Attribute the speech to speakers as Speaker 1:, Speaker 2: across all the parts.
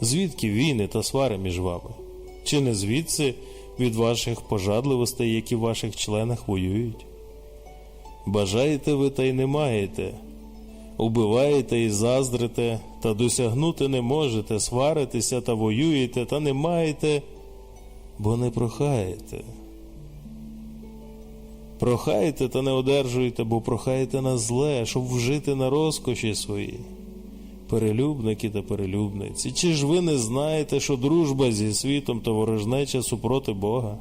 Speaker 1: Звідки війни та свари між вами? Чи не звідси від ваших пожадливостей, які в ваших членах воюють? Бажаєте ви та й не маєте, убиваєте і заздрите, та досягнути не можете, сваритеся та воюєте, та не маєте, бо не прохаєте. Прохаєте та не одержуєте, бо прохаєте на зле, щоб вжити на розкоші свої. Перелюбники та перелюбниці, чи ж ви не знаєте, що дружба зі світом та ворожнеча супроти Бога?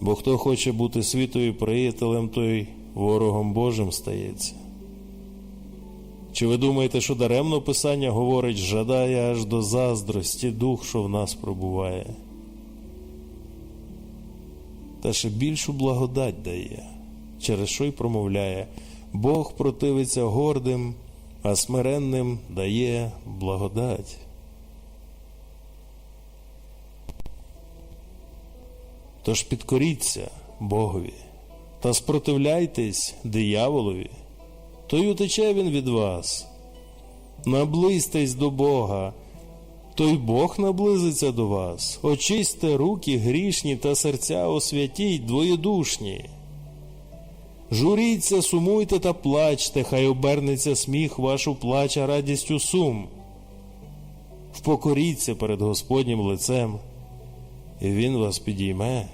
Speaker 1: Бо хто хоче бути світові приятелем, той ворогом Божим стається. Чи ви думаєте, що даремно Писання говорить, жадає аж до заздрості дух, що в нас пробуває? Та ще більшу благодать дає, через що й промовляє Бог противиться гордим, а смиренним дає благодать. Тож підкоріться Богові та спротивляйтесь дияволові, то й утече він від вас. Наблизьтесь до Бога, то й Бог наблизиться до вас. Очисьте руки грішні та серця освятіть двоєдушні. Журіться, сумуйте та плачте, хай обернеться сміх вашу плач, а радістю сум. Впокоріться перед Господнім лицем, і Він вас підійме.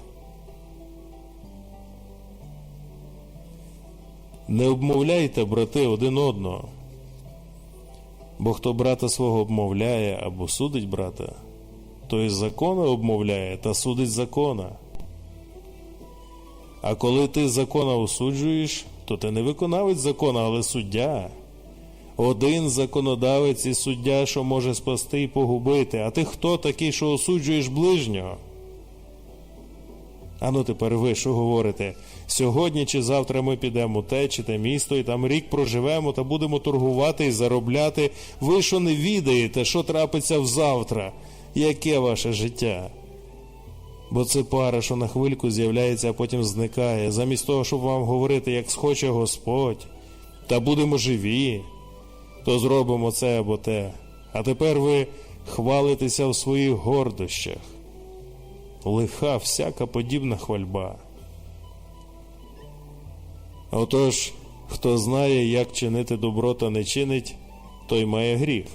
Speaker 1: Не обмовляйте, брати, один одного. Бо хто брата свого обмовляє або судить брата, той закона обмовляє та судить закона. А коли ти закона осуджуєш, то ти не виконавець закона, але суддя. Один законодавець і суддя, що може спасти і погубити, а ти хто такий, що осуджуєш ближнього? А ну тепер ви що говорите? Сьогодні чи завтра ми підемо те чи те місто, і там рік проживемо та будемо торгувати і заробляти. Ви що не відаєте, що трапиться взавтра? Яке ваше життя? Бо це пара, що на хвильку з'являється, а потім зникає, замість того, щоб вам говорити, як схоче Господь, та будемо живі, то зробимо це або те. А тепер ви хвалитеся в своїх гордощах. Лиха всяка подібна хвальба. Отож, хто знає, як чинити добро та не чинить, той має гріх.